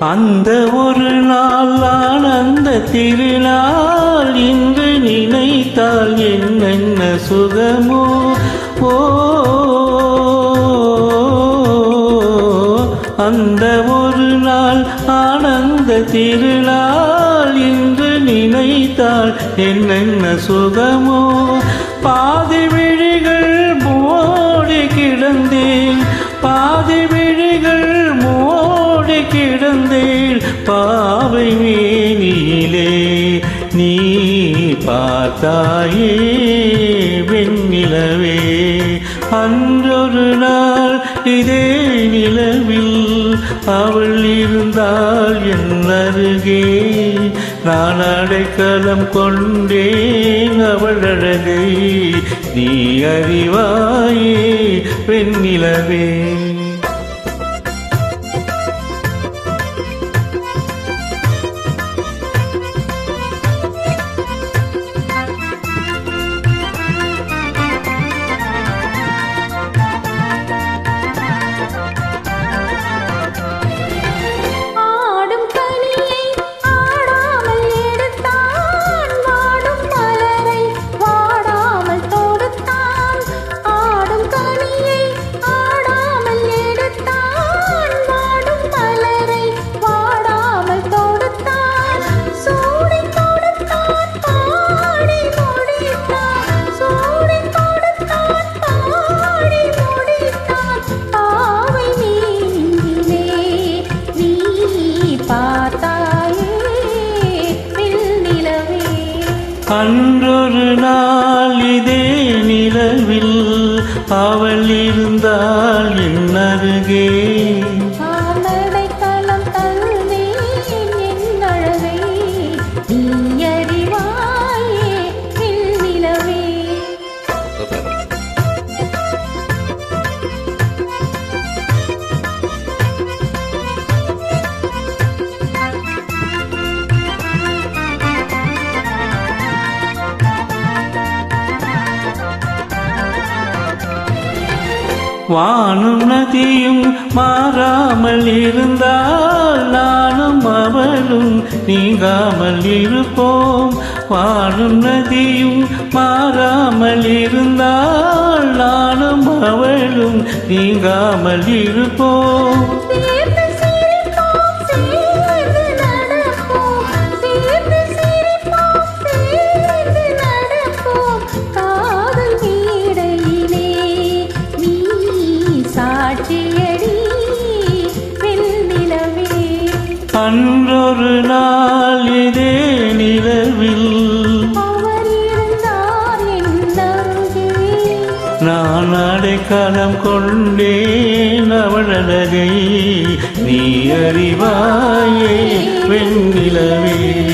அந்த ஒரு நாள் ஆனந்த திருநாள் இன்று நினைத்தால் என்னென்ன சுகமோ? ஓ அந்த ஒரு நாள் ஆனந்த திருநாள் இன்று நினைத்தால் என்னென்ன சுகமோ? பாதி விழிகள் போடி கிடந்தேன் பாதி பாவை மேனியிலே நீ பார்த்தாயே வெண்ணிலவே. அன்றொரு நாள் இதே நிலவில் அவள் இருந்தால் என் அருகே நான் அடைக்கலம் கொண்டேன் அவள் அழகை. நீ அறிவாயே பெண்ணிலவே அன்றொரு நாள் இதே நிலவில் அவள் இருந்தால் என்னருகே? வானும் நதியும் மாறாமல் இருந்தால் நானும் அவளும் நீங்காமல் இருப்போம். வானும் நதியும் மாறாமல் இருந்தால் நானும் அவளும் நீங்காமல் இருப்போம். அன்றொரு நாள் இதே நிலவில். நான் அடைக்கலம் கொண்டேன் அவளழகை. நீ அறிவாயே வெண்ணிலவே.